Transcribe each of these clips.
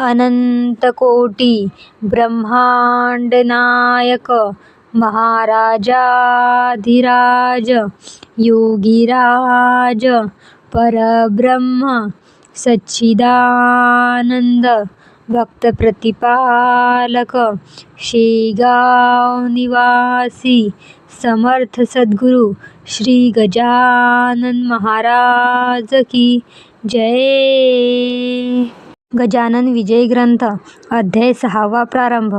अनंतकोटी ब्रह्मांडनायक महाराजाधिराज योगीराज परब्रह्म सच्चिदानंद भक्तप्रतिपालक शेगाव निवासी समर्थ सद्गुरु श्री गजानन महाराज की जय। गजानन विजय ग्रंथ अध्याय सहावा प्रारंभ.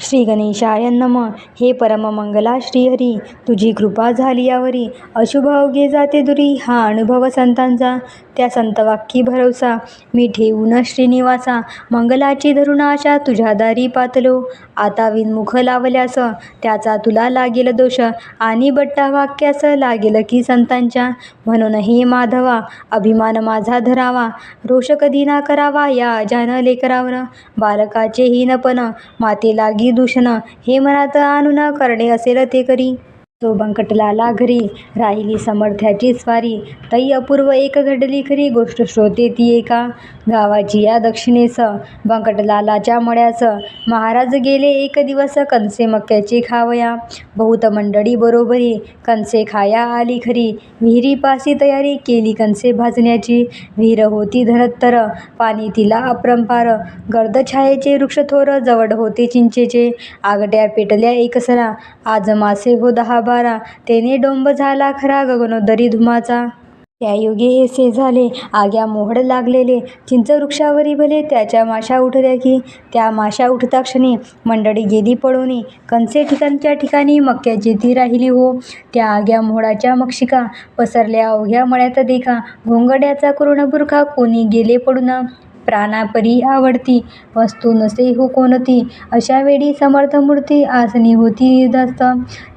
श्री गणेशाय नम. हे परममंगला श्रीहरी तुझी कृपा झाली यावरी. अशुभ अवघे जाते दुरी हा अनुभव संतांचा. त्या संतवाक्की भरवसा. मी ठेवून श्रीनिवासा. मंगलाची धरुण आशा तुझ्या दारी पातलो. आता विनमुख लावल्यास त्याचा तुला लागेल दोष. आणि बट्टा वाक्यास लागेल की संतांच्या. म्हणून हे माधवा अभिमान माझा धरावा. रोष कधी ना करावा या जान लेकरावर. बालकाचे हीनपण माते लागी दूषण. हे मनात आणून करणे असेल ते करी. तो बंकटलाला घरी राहिली समर्थ्याची स्वारी. तई अपूर्व एक घडली खरी गोष्ट श्रोते ती एका गावाची. या दक्षिणेस बंकटलालाच्या मळ्यास महाराज गेले एक दिवस कणसे मक्याचे खावया. बहुत मंडळी बरोबरी कणसे खाया आली खरी. विहिरीपाशी तयारी केली कणसे भाजण्याची. विहीर होती धरत्तर पाणी तिला अपरंपार. गर्दछायेचे वृक्ष थोर जवळ होते चिंचेचे. आगट्या पेटल्या एकसरा आज मासे हो दहा बारा. तेने डोंब झाला खरा गगनोदरी धुमाचा. त्या योगे हेसे झाले. आग्या मोहड लागलेले. चिंच वृक्षावरी भले. त्याच्या माशा उठल्या की. त्या माशा उठता क्षणी मंडळी गेली पळोनी. कंसे ठिकाणच्या ठिकाणी मक्याची ती राहिली हो. त्या आग्या मोहडाच्या मक्षिका पसरल्या अवघ्या मळ्यात देखा. घोंगड्याचा करुणबुरखा कोणी गेले पडून. प्राणापरी आवडती. वस्तू नसे हो कोणती? अशा वेळी समर्थ मूर्ती आसनी होती निर्धास्त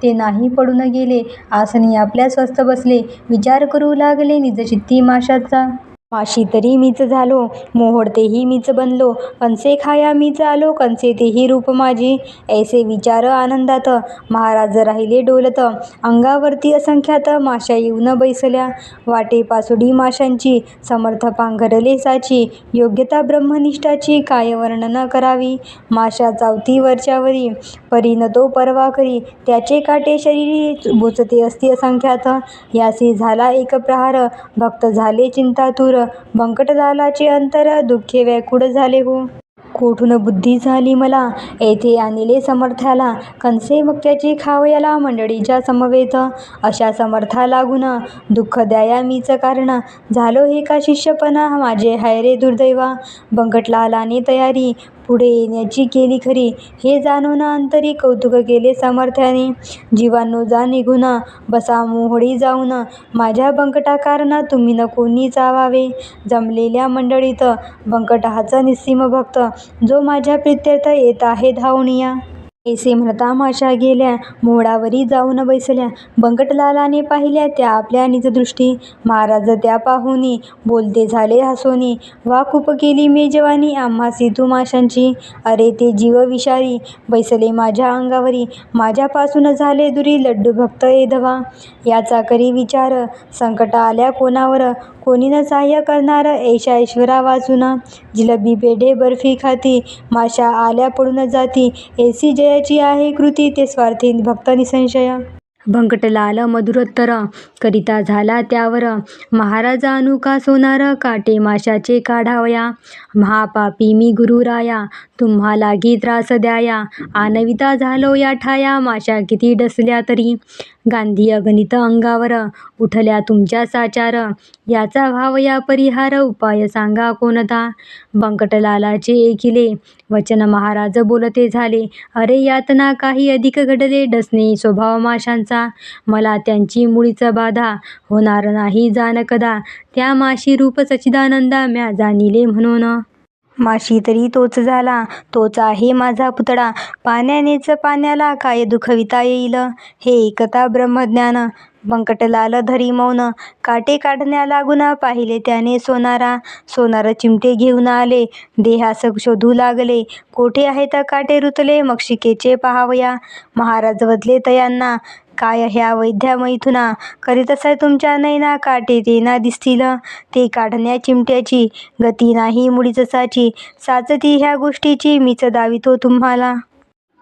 ते नाही पडून गेले. आसनी आपल्या स्वस्थ बसले. विचार करू लागले निजचित्ती माशाचा. माशी तरी मीच झालो मोहडतेही मीच बनलो कंसे खाया मीच आलो कंसे तेही रूप माझी. ऐसे विचार आनंदात महाराज राहिले डोलत अंगावरती असंख्यात माशा येऊन बैसल्या. वाटे पासुडी माशांची समर्थ पांघरले साची योग्यता ब्रह्मनिष्ठाची काय वर्णन करावी? माशा चावती वरच्यावरी परीन तो परवा करी त्याचे काटे शरीरी बुचते असती असंख्यात. यासी झाला एक प्रहार भक्त झाले चिंतातूर बंकटलालाचे अंतर दुःखे व्याकुळ झाले हो. कोठून बुद्धी झाली मला? येथे आणले समर्थाला. कंसे मक्याची खावयाला मंडळीच्या समवेत. अशा समर्था लागून दुःख द्याया मीच कारण. झालो हे का शिष्यपणा? माझे हाय रे दुर्दैवा. बंकटलालाने तयारी. पुढे येण्याची केली खरी. हे जाणून अंतरी कौतुक केले सामर्थ्याने. जीवांनो जा निघून बसा मोहळी जाऊन. माझ्या बंकटा कारणा तुम्ही न कोणी चावावे जमलेल्या मंडळीत बंकट हाच निस्सीम भक्त जो माझ्या प्रित्यर्थ येत आहे धावणिया. ऐसे म्हणता माशा गेल्या मोडावरी जाऊन बैसल्या. बंकटलालाने पाहिल्या त्या आपल्या निजदृष्टी महाराज त्या पाहुनी बोलते झाले हसोनी वा खूप केली मेजवानी आम्हा तू माशांची. अरे ते जीव विषारी बैसले माझ्या अंगावरी. माझ्यापासून झाले दुरी लड्डू भक्त एधवा याचा करी विचार संकट आल्या कोणावर? कोणी न सहाय्य करणार ऐशा ऐश्वरा वाचून जिलबी पेढे बर्फी खाती माशा आल्या पडून जाती. ऐसी विषयाची आहे कृती ते स्वार्थी भक्त निसंशय बंकटलाल मधुरोत्तर करिता झाला त्यावर. महाराजा अनुका सोनार काटे माशाचे काढावया महापापी मी गुरुराया तुम्हा लागी त्रास द्याया. आनविता झालो या ठाया माशा किती डसल्या तरी. गांधी अगणित अंगावर उठल्या तुमच्या साचार. याचा भाव या परिहार उपाय सांगा कोणता? बंकटलालाचे एकिले वचन महाराज बोलते झाले. अरे यातना काही अधिक घडले डसणे स्वभाव माशांचा. मला त्यांची मुळीच बाधा होणार नाही जाण कदा त्या माशी रूप सचिदानंदा म्या जाणिले म्हणून. माशी तरी तोच झाला. तोच आहे माझा पुतळा. पाण्यानेच पाण्याला काय दुखविता येईल? हे एकता ब्रह्मज्ञान. बंकटलाल धरी मौन. काटे काढण्या लागून पाहिले त्याने सोनारा. सोनार चिमटे घेऊन आले. देहास शोधू लागले. कोठे आहेत काटे रुतले? मक्षिकेचे पहावया. महाराज वदले तयांना. काय ह्या वैद्या मैथुना करीत असाय तुमच्या नैना काटे ते ना दिसतील. ते काढण्या चिमट्याची गती नाही मुळीच साची साचती ह्या गोष्टीची मीच दावितो तुम्हाला.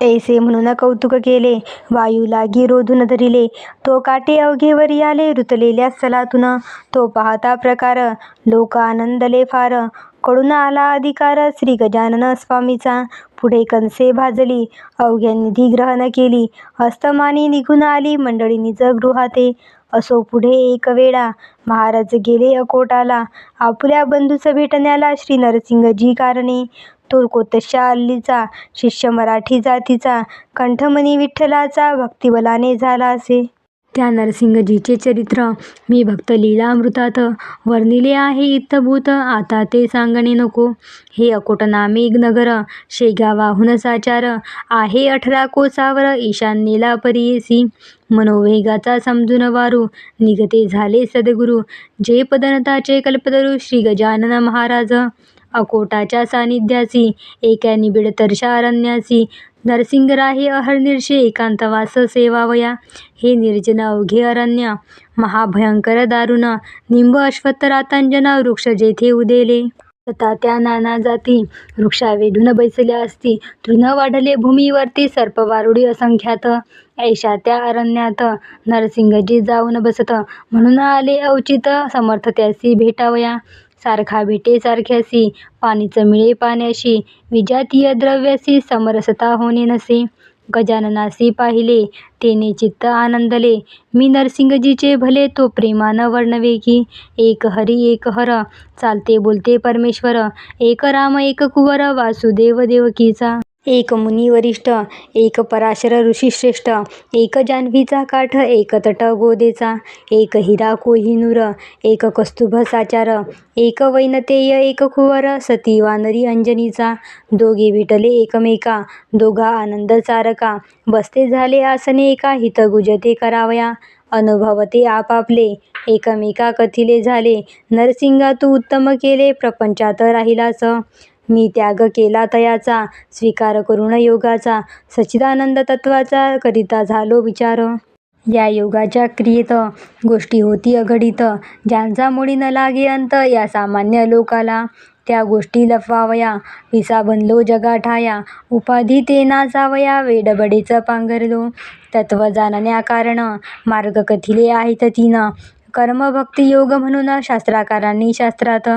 ऐसे म्हणून कौतुक केले. वायू लागी रोधून धरिले. तो काटे अवघेवरी आले रुतलेल्या स्थलातून. तो पाहता प्रकार. लोक आनंदले फार. कडून आला अधिकार. श्री गजानन स्वामीचा. पुढे कंसे भाजली. अवघ्या निधी ग्रहण केली. हस्तमानी निघून आली. मंडळी निज गृहाते. असो पुढे एक वेळा. महाराज गेले अकोटाला. आपुल्या बंधूच भेटण्याला श्री नरसिंगजी कारणे. तो कोतशा अल्लीचा शिष्य मराठी जातीचा. कंठमणी विठ्ठलाचा. भक्तिबलाने झाला असे. त्या नरसिंगजीचे चरित्र. मी भक्त लीलामृतात वर्णिले आहे इत्थभूत. आता ते सांगणे नको. हे अकोट नामे नगर. शेगावाहून साचार. आहे अठरा कोसावर. ईशान्येला परियेसी मनोवेगाचा समजून वारू. निगते झाले सद्गुरू. जे पदनताचे कल्पतरू श्री गजानन महाराज. अकोटाच्या सानिध्यासी. एका निबिड तरशा अरण्यासी नरसिंगराहे अहर्निर्षे एकांतवास सेवावया। हे निर्जन अवघे अरण्य महाभयंकर दारुण निंब अश्वत्थरातांजन वृक्ष जेथे उदेले। तथा त्या नाना जाती वृक्षा वेढून बैसल्या असती तृण वाढले भूमीवरती सर्पवारुडी असंख्यात। ऐशा त्या अरण्यात नरसिंगजी जाऊन बसत म्हणून आले औचित समर्थ त्यासी भेटावया। सारखा भेटेसारख्यासी पाणीच मिळे पाण्याशी. विजातीय द्रव्यासी समरसता होणे नसे. गजाननासी पाहिले तेने चित्त आनंदले. मी नरसिंगजीचे भले तो प्रेमानं वर्णवे की एक हरी एक हर. चालते बोलते परमेश्वर. एक राम एक कुवर. वासुदेव देवकीचा. एक मुनी वरिष्ठ एक पराशर ऋषीश्रेष्ठ एक जान्हवीचा काठ एक तट गोदेचा एक हिरा कोहिनूर एक कस्तुभ साचार एक वैनतेय एक कुवर सती वानरी अंजनीचा. दोघे विटले एकमेका दोघा आनंद चारका बसते झाले आसने एका हित गुजते करावया. अनुभवते आपापले एकमेका कथिले झाले. नरसिंगा तू उत्तम केले प्रपंचात राहिलास. मी त्याग केला तयाचा स्वीकार करून योगाचा सच्चिदानंद तत्वाचा करिता झालो विचार. या योगाच्या क्रियेत गोष्टी होती अघडीत ज्यांचा मुळी न लागे अंत या सामान्य लोकाला. त्या गोष्टी लपवावया विसा बनलो जगाठाया उपाधी ते नाचावया वेडबडेच पांघरलो. तत्व जाणण्या कारण मार्ग कथिले आहेत तीन कर्मभक्ती योग म्हणून शास्त्रकारांनी शास्त्रात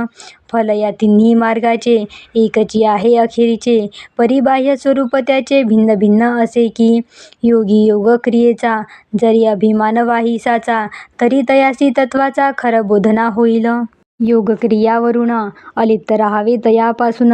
फल या तिन्ही मार्गाचे एकची आहे अखेरीचे. परिबाह्य स्वरूप त्याचे भिन्न भिन्न असे की योगी योग क्रियेचा जरी अभिमान वाहिसाचा तरी तयासी तत्वाचा खरं बोधना होईल. योगक्रियावरून अलिप्त राहावे तयापासून.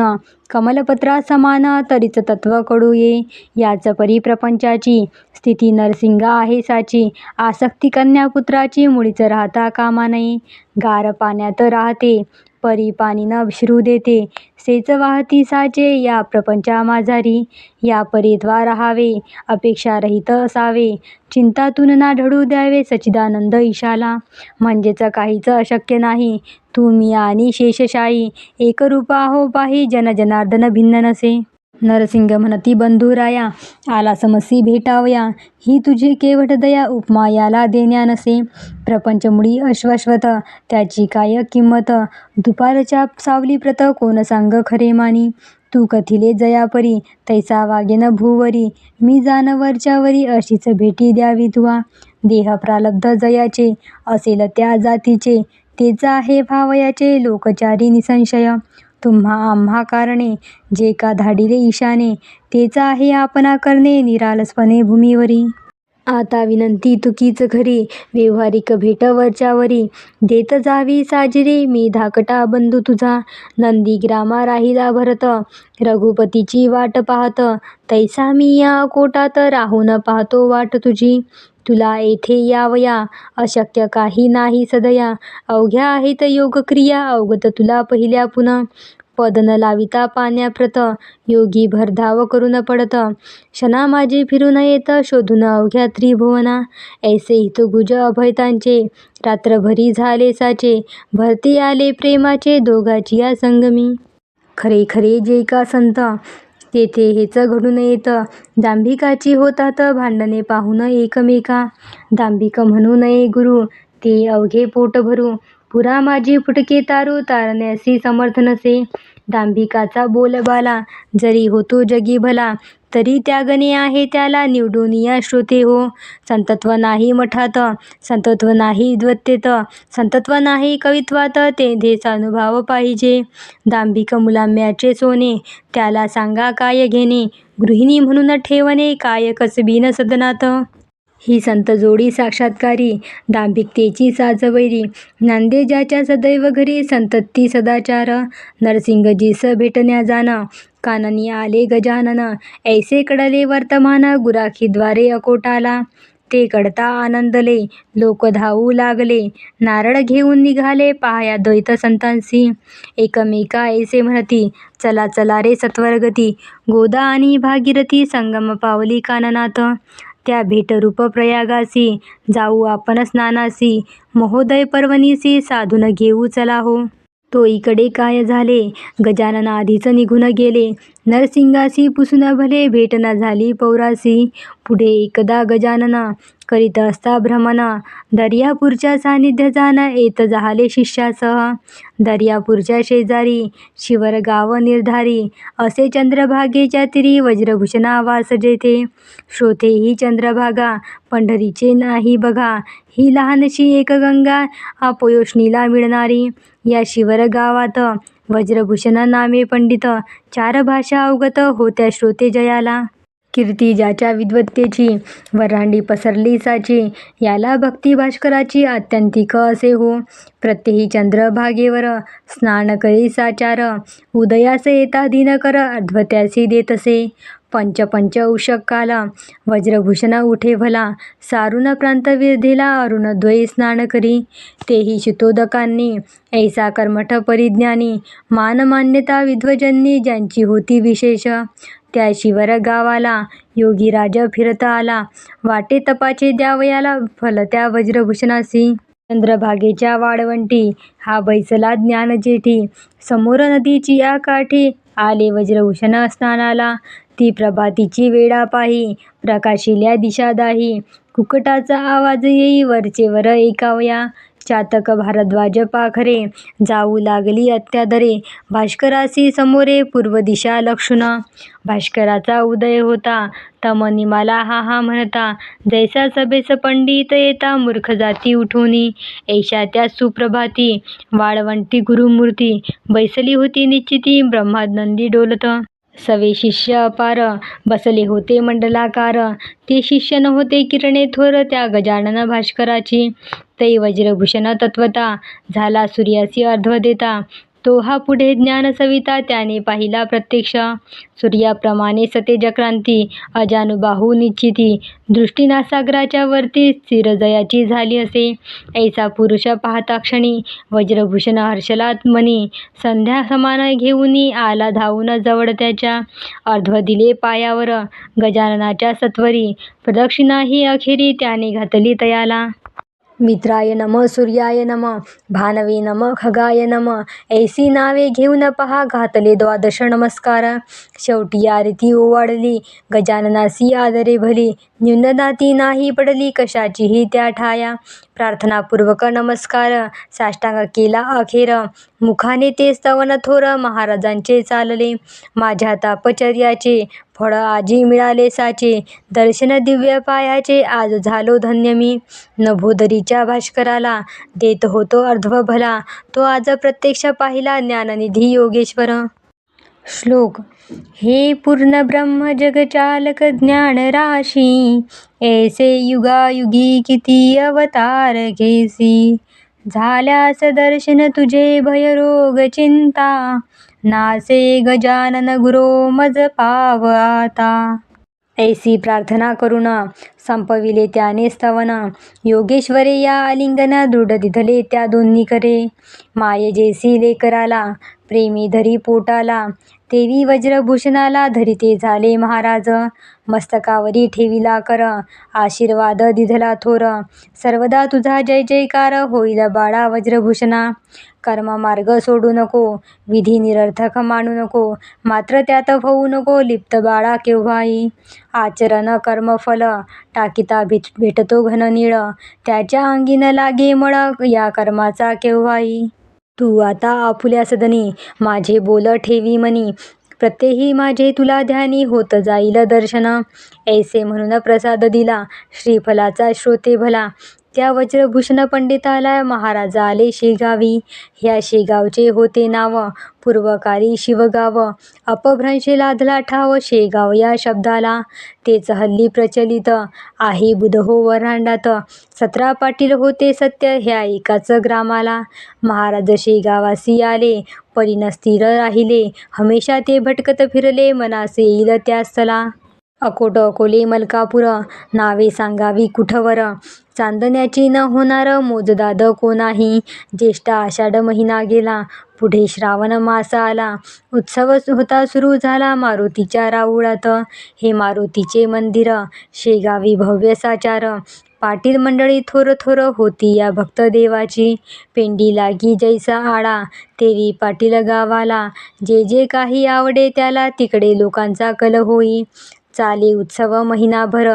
कमलपत्रा समान तरीच तत्व कडू ये. याच परिप्रपंचाची स्थिती नरसिंगा आहे साची. आसक्ती कन्यापुत्राची मुळीच राहता कामा नये. गार पाण्यात राहते. परी पाणी न श्रू देते. सेच वाहती साचे या प्रपंचा माझारी या परीद्वा राहावे अपेक्षारहित असावे. चिंतातून ना ढळू द्यावे सच्चिदानंद ईशाला. म्हणजेच काहीच अशक्य नाही. तू मी आणि शेषशाही एकरूपा हो पाही जन जनार्दन भिन्न नसे. नरसिंह म्हणती बंधुराया आला समसी भेटावया. ही तुझी केवट दया उपमा याला देण्या नसे प्रपंचमुळी अश्वश्वत त्याची काय किंमत? दुपारच्या सावली प्रत कोण सांग खरे मानी? तू कथिले जयापरी तैसा वागेन भूवरी. मी जानवरच्या वरी अशीच भेटी द्यावी तुवा. देह प्रालब्ध जयाचे असेल त्या जातीचे. तेचा आहे भावयाचे लोकचारी निसंशय. तुम्हा आम्हा कारणे जे का धाडिले ईशाने तेचा आहे आपणा करणे निरालसपणे भूमीवरी. आता विनंती तुकीच घरी व्यवहारिक भेट वरच्यावरी. देत जावी साजरे मी धाकटा बंधू तुझा. नंदीग्रामा राहिला भरत रघुपतीची वाट पाहत. तैसा मी या कोटात राहून पाहतो वाट तुझी. तुला येथे यावया. अशक्य काही नाही सदया. अवघ्या आहेत योगक्रिया. अवगत तुला पहिल्या पुन्हा. पद न लाविता पाण्याप्रत योगी भरधाव करून पडत. क्षणा माझे फिरून येत. शोधून अवघ्या त्रिभुवना. ऐसे हितगुज अभयतांचे. रात्रभरी झाले साचे. भरती आले प्रेमाचे. दोघाची या संगमी. खरे खरे जे का संत. तेथे हेच घडून येत दांभिकाची होतात भांडणे पाहून एकमेका. दांभिक म्हणू नये गुरु ते अवघे पोट भरू. पुरा माझी फुटके तारू तारण्यासी समर्थ नसे. दांभिकाचा बोलबाला जरी होतो जगी भला तरी त्यागणे आहे त्याला निवडून या श्रोते हो. संतत्व नाही मठात संतत्व नाही द्वत्तेत संतत्व नाही कवित्वात ते अनुभव पाहिजे. दांभिक मुलाम्याचे सोने त्याला सांगा काय घेणे? गृहिणी म्हणून ठेवणे काय कसबीन सदनात? ही संत जोडी साक्षात्कारी दांभिकतेची साजवैरी नांदेजाच्या सदैव घरी संतती सदाचार नरसिंगजीस भेटण्या जाण काननी आले गजानन ऐसे कडले वर्तमान गुराखीद्वारे अकोटाला. ते कडता आनंदले लोक धावू लागले नारळ घेऊन निघाले पाया द्वैत संतांसी एकमेका ऐसे म्हणती चला चला रे सत्वरगती गोदा आणि भागीरथी संगम पावली काननात. त्या भेटरूप प्रयागासी जाऊ आपण स्नानासी महोदय पर्वणीसी साधून घेऊ चला हो. तो इकडे काय झाले? गजानन आधीच निघून गेले. नरसिंगासी पुसुना भले भेट न झाली पौरासी. पुढे एकदा गजानना करीत असता भ्रमण दर्यापूरच्या सानिध्य जाणं येत झाले शिष्यासह. दर्यापूरच्या शेजारी शिवरगाव निर्धारी. असे चंद्रभागेच्या तिरी वज्रभूषणा वास जेथे. श्रोते ही चंद्रभागा पंढरीचे नाही बघा. ही लहानशी एक गंगा अपयोषणीला मिळणारी. या शिवर गावात वज्रभूषण नामे पंडित चार भाषा अवगत होत्या श्रोते जयाला. कीर्ती ज्याच्या विद्वत्तेची वरांडी पसरली साची याला भक्ती भास्कराची आत्यंतिक असे हो. प्रत्येही चंद्रभागेवर स्नान करी साचार उदयास येता दिनकर अर्ध्वत्यासी देतसे. पंच पंच उषक वज्रभूषण उठे भला सारुण प्रांतविधीला अरुणद्वयी स्नान करी. तेही शितोदकांनी ऐसा कर्मठ परिज्ञानी मानमान्यता विध्वजंनी ज्यांची होती विशेष. त्या शिवर गावाला योगीराज फिरता आला वाटे तपाचे द्यावयाला फल त्या वज्रभूषणासी. चंद्रभागेच्या वाळवंटी हा बैसला ज्ञान जेठी समोर नदीची या काठी आले वज्रभूषण स्नानाला. ती प्रभातीची वेळा पाही प्रकाशिल्या दिशा दाही कुकटाचा आवाज येई वरचे वर ऐकावया. चातक भारद्वाज पाखरे जाऊ लागली अत्याधरे. भास्करासी समोरे पूर्व दिशा लक्षुण. भास्कराचा उदय होता तमनिमाला हा हा म्हणता. जैसा सभेस पंडित येता मूर्ख जाती उठोनी. ऐशा त्या सुप्रभाती वाळवंटी गुरुमूर्ती. बैसली होती निश्चिती ब्रह्मानंदी डोलत. सवे शिष्य अपार बसले होते मंडलाकार. ते शिष्य नव्हते किरणे थोर त्या गजानन भास्कराची. तै वज्रभूषण तत्वता झाला सूर्यासी अर्ध्व देता तो हा पुढे ज्ञान सविता त्याने पाहिला प्रत्यक्ष. सूर्याप्रमाणे सतेजक्रांती अजानुबाहू निश्चिती दृष्टी नासागराच्या वरती स्थिरजयाची झाली असे. ऐसा पुरुष पाहता क्षणी वज्रभूषण हर्षलात मनी संध्या समान घेऊन आला धावून जवळ त्याच्या अर्ध्व दिले पायावर. गजाननाच्या सत्वरी प्रदक्षिणा ही अखेरी त्याने घातली तयाला. मित्राय नम सूर्याय नम भानवे नम खगाय नम। ऐसी नावे घेऊन पहा घातले द्वादश नमस्कार। शेवटी आरती ओवाडली गजाननासी आदरे भली न्यूनदाती नाही पडली कशाचीही त्या ठाया। प्रार्थनापूर्वक नमस्कार. साष्टांग केला अखेर. मुखाने ते स्तवन थोर महाराजांचे चालले. माझ्या तापचर्याचे फळ आजी मिळाले साचे. दर्शन दिव्य पायाचे आज झालो धन्य मी. नभोदरीच्या भास्कराला देत होतो अर्ध्व भला तो आज प्रत्यक्ष पाहिला ज्ञाननिधी योगेश्वर. श्लोक हे पूर्ण ब्रह्म जगचालक ज्ञान राशी ऐसे युगायुगी किती अवतार घेसी. झाल्यास दर्शन तुझे भयरोग चिंता नासे गजानन गुरो मज पाव आता. ऐसी प्रार्थना करुणा संपविले त्याने स्तवना. योगेश्वरे या आलिंगन दृढ दिधले त्या दोन्ही करे माये जेसी लेकराला प्रेमी धरी पोटाला तेवी वज्रभूषणाला धरिते झाले महाराज. मस्तकावरी ठेविला कर आशीर्वाद दिधला थोर. सर्वदा तुझा जय जयकार होईल बाळा वज्रभूषणा. कर्म मार्ग सोडू नको विधी निरर्थक मानू नको मात्र त्यात होऊ नको लिप्त बाळा केव्हाही. आचरण कर्मफल टाकिता भेट भेटतो घननीळ त्याच्या अंगीन लागे मळ या कर्माचा केव्हाही. तू आता आपुल्या सदनी माझे बोल ठेवी मनी प्रत्येही माझे तुला ध्यानी होत जाईल दर्शन. ऐसे म्हणून प्रसाद दिला श्रीफलाचा श्रोते भला. त्या वज्रभूषण पंडिताला महाराज आले शेगावी ह्या शेगावचे होते नाव. पूर्वकाली शिवगाव. अपभ्रंश लाधला ठाव शेगाव या शब्दाला. तेच हल्ली प्रचलित. आहे बुधहो वऱ्हांडात. सतरा पाटील होते सत्य ह्या एकाच ग्रामाला. महाराज शेगावासी आले. परी स्थिर राहिले. हमेशा ते भटकत फिरले. मनासे येईल त्या स्थला. अकोट अकोले मलकापूर नावे सांगावी कुठवर? चांदण्याची न होणार मोजदाद कोणाही? ज्येष्ठ आषाढ महिना गेला पुढे श्रावण मास आला. उत्सव होता सुरू झाला मारुतीच्या राऊळात. हे मारुतीचे मंदिर शेगावी भव्य साचार. पाटील मंडळी थोर थोर होती या भक्त देवाची. पेंडी लागी जैसा आळा तेवी पाटील गावाला. जे जे काही आवडे त्याला तिकडे लोकांचा कल होई. चाले उत्सव महिनाभर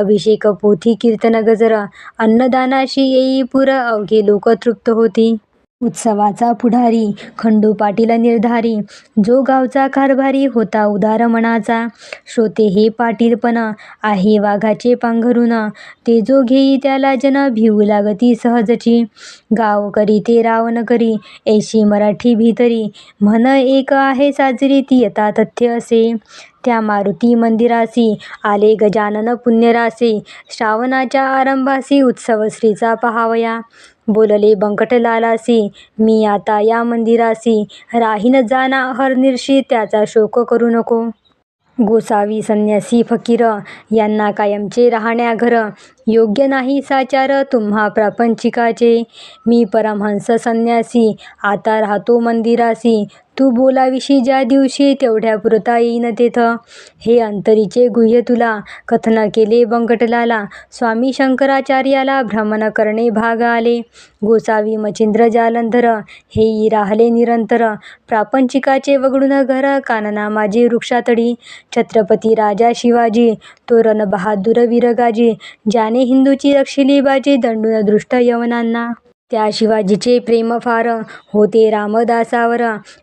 अभिषेक पोथी कीर्तन गजर अन्नदानाशी येई पुर अवघे लोक तृप्त होती. उत्सवाचा पुढारी खंडू पाटील निर्धारी जो गावचा कारभारी होता उदार मनाचा. श्रोते हे पाटीलपण आहे वाघाचे पांघरून ते जो घेई त्याला जन भिवू लागती सहजची. गाव करी ते रावण करी ऐशी मराठी भीतरी म्हण एक आहे साजरी ती यथातथ्य असे. त्या मारुती मंदिरासी आले गजानन पुण्यरासी श्रावणाच्या आरंभासी उत्सव श्रीचा पहावया. बोलले बंकटलालासी मी आता या मंदिरासी राहीन जाना हरनिर्षी त्याचा शोक करू नको. गोसावी संन्यासी फकीर यांना कायमचे राहण्या घर योग्य नाही साचार तुम्हा प्रापंचिकाचे. मी परमहंस संन्यासी आता राहतो मंदिरासी तू बोलाविशी ज्या दिवशी तेवढ्या पुरता येईन तेथ. हे अंतरीचे गुह्य तुला. कथन केले बंकटलाला स्वामी शंकराचार्याला भ्रमण करणे भाग आले. गोसावी मचिंद्र जालंधर हेई राहले निरंतर. प्रापंचिकाचे वगळून घर कानना माझे वृक्षातडी. छत्रपती राजा शिवाजी तोरण बहादूर वीरगाजी. ज्याने हिंदूची रक्षिली बाजी दंडून दृष्ट यवनांना. त्या शिवाजीचे प्रेम फार होते रामदासावर.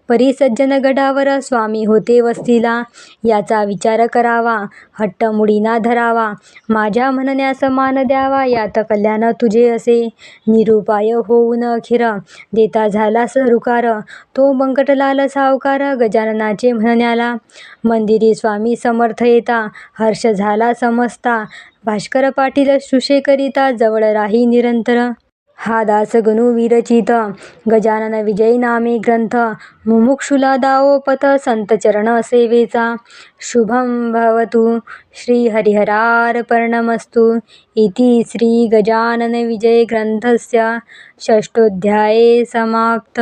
परी सज्जन गडावर स्वामी होते वस्तीला. याचा विचार करावा हट्ट मुडीना धरावा. माझ्या म्हणण्यास मान द्यावा यात कल्याण तुझे असे. निरुपाय होऊन अखेर देता झाला सरुकार तो बंकटलाल सावकार गजाननाचे म्हणण्याला. मंदिरी स्वामी समर्थ येता हर्ष झाला समजता. भास्कर पाटील सुशेकरिता करिता जवळ राही निरंतर. हा दासगणू विरचित। गजानन विजय नामे ग्रंथ। मुमुक्षुला दावो पथ संत चरण सेवेचा। शुभम भवतु श्री हरिहरार्पणमस्तु इति श्री गजानन विजय ग्रंथस्य षष्ठोध्याये समाप्त।